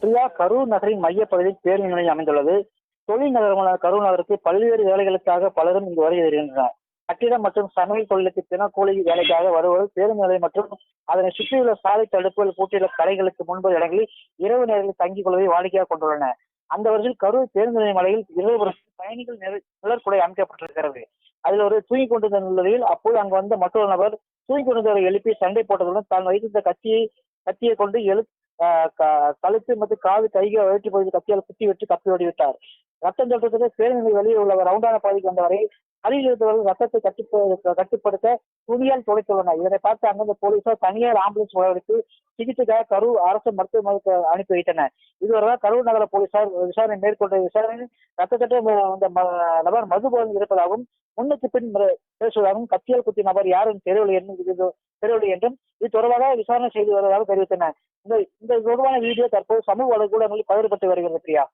பிரியா கரூர் நகரின் மையப்பகுதியில் பேருந்து நிலையம் அமைந்துள்ளது. தொழில் நகரமான கரூர் நகருக்கு பல்வேறு வேலைகளுக்காக பலரும் இங்கு வருகை தருகின்றனர். கட்டிடம் மற்றும் சமையல் தொழிலுக்கு தினக்கூலி வேலைக்காக வருவது பேருந்து நிலையம் மற்றும் அதனை சுற்றியுள்ள சாலை தடுப்புகள் பூட்டியுள்ள கடைகளுக்கு முன்பு இடங்களில் இரவு நேரங்களில் தங்கிக் கொள்வதை வாடிக்கையாக கொண்டுள்ளன அந்த வரிசையில் கரூர் பேருந்து நிலையம் மலையில் இரவு பயணிகள் நிழற்குடை அமைக்கப்பட்டிருக்கிறது. அதில் ஒரு தூங்கிக் கொண்டிருந்த நிலையில் அப்போது அங்கு வந்த மற்றொரு நபர் தூங்கிக் கொண்டிருந்தவரை எழுப்பி சண்டை போட்டதுடன் தான் வைத்திருந்த கத்தியை கத்தியை கொண்டு எழு கழுத்து மற்றும் காது கைகளை வெட்டி போய் கத்தியால் குத்தி வெட்டி தப்பி ஓடிவிட்டார். ரத்தம் சொல்றதுக்கு பேருந்து வெளியே உள்ள ரவுண்டான பகுதிக்கு வந்தவரை அருகில் இருந்தவர்கள் ரத்தத்தை கட்டுப்ப கட்டுப்படுத்த துணியால் துடைத்துள்ளனர். இதனை பார்த்து அங்கிருந்த போலீசார் தனியார் ஆம்புலன்ஸ் உழவெடுத்து சிகிச்சைக்காக கரூர் அரசு மருத்துவமனைக்கு அனுப்பி வைத்தனர். இதுவரை கரூர் நகர போலீசார் விசாரணை மேற்கொண்ட விசாரணையில் ரத்தத்தட்ட அந்த நபர் நபர் மதுபோதனை இருப்பதாகவும் முன்னுக்கு பின் பேசுவதாகவும் கத்தியால் குத்திய நபர் யாரும் தெரியவில்லை என்று பெறவில்லை என்றும் இது தொடர்பாக விசாரணை செய்து வருவதாக தெரிவித்தனர். இந்த இந்த தொடர்பான வீடியோ தற்போது சமூக வலைதளங்களில் பகிரப்பட்டு வருகிறது பிரியா.